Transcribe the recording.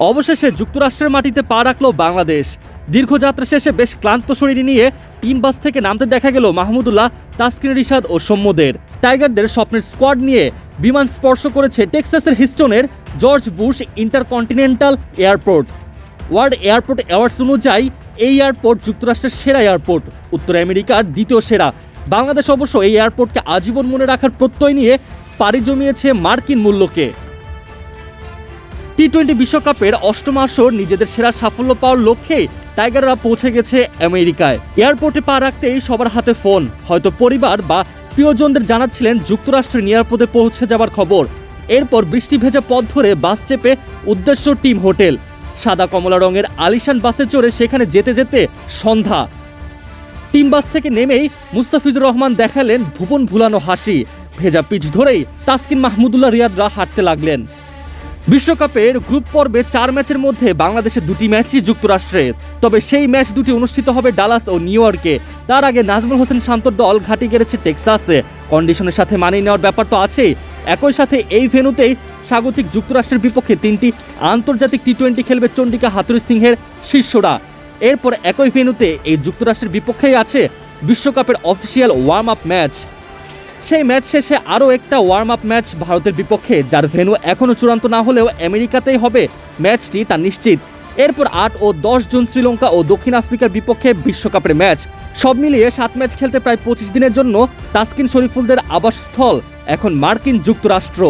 অবশেষে যুক্তরাষ্ট্রের মাটিতে পা রাখল বাংলাদেশ। দীর্ঘযাত্রা শেষে বেশ ক্লান্ত শরীর নিয়ে টিম বাস থেকে নামতে দেখা গেল মাহমুদুল্লাহ, তাসকিন, রিশাদ ও সৌম্যদের। টাইগারদের স্বপ্নের স্কোয়াড নিয়ে বিমান স্পর্শ করেছে টেক্সাসের হিস্টনের George Bush Intercontinental airport. World Airport Awards অনুযায়ী এই এয়ারপোর্ট যুক্তরাষ্ট্রের সেরা এয়ারপোর্ট। উত্তর আমেরিকার দ্বিতীয় সেরা। বাংলাদেশ অবশ্য এই এয়ারপোর্টকে আজীবন মনে রাখার প্রত্যয় নিয়ে পাড়ি জমিয়েছে মার্কিন মূল্যকে। টি টোয়েন্টি বিশ্বকাপের অষ্টম আসর নিজেদের সেরা সাফল্য পাওয়ার লক্ষ্যে টাইগাররা পৌঁছে গেছে আমেরিকায়। এয়ারপোর্টে পা রাখতেই সবার হাতে ফোন। হয়তো পরিবার বা প্রিয়জনদের জানাচ্ছিলেন যুক্তরাষ্ট্রে নিরাপদে পৌঁছে যাবার খবর। এরপর বৃষ্টি ভেজা পথ ধরে বাস চেপে উদ্দেশ্য টিম হোটেল। সাদা কমলা রঙের আলিশান বাসে চড়ে সেখানে যেতে যেতে সন্ধ্যা। টিম বাস থেকে নেমেই মুস্তাফিজুর রহমান দেখালেন ভুবন ভুলানো হাসি। ভেজা পিচ ধরেই তাসকিন মাহমুদুল্লাহ রিয়াদরা হাঁটতে লাগলেন। বিশ্বকাপের গ্রুপ পর্বে চার ম্যাচের মধ্যে বাংলাদেশের দুটি ম্যাচই যুক্তরাষ্ট্রে। তবে সেই ম্যাচ দুটি অনুষ্ঠিত হবে ডালাস ও নিউ ইয়র্কে। তার আগে নাজমুল হোসেন শান্তর দল ঘাঁটি গেড়েছে টেক্সাসে। কন্ডিশনের সাথে মানিয়ে নেওয়ার ব্যাপার তো আছেই। একই সাথে এই ভেনুতেই স্বাগতিক যুক্তরাষ্ট্রের বিপক্ষে তিনটি আন্তর্জাতিক টি টোয়েন্টি খেলবে চন্ডিকা হাতুরি সিংহের শীর্ষরা এরপর একই ভেনুতে এই যুক্তরাষ্ট্রের বিপক্ষেই আছে বিশ্বকাপের অফিসিয়াল ওয়ার্ম আপ ম্যাচ। সেই ম্যাচ শেষে আরও একটা ওয়ার্ম আপ ম্যাচ ভারতের বিপক্ষে, যার ভেনু এখনও চূড়ান্ত না হলেও আমেরিকাতেই হবে ম্যাচটি, তা নিশ্চিত। এরপর আট ও দশ জুন শ্রীলঙ্কা ও দক্ষিণ আফ্রিকার বিপক্ষে বিশ্বকাপের ম্যাচ। সব মিলিয়ে সাত ম্যাচ খেলতে প্রায় পঁচিশ দিনের জন্য তাসকিন শরীফুলদের আবাসস্থল, এখন মার্কিন যুক্তরাষ্ট্র।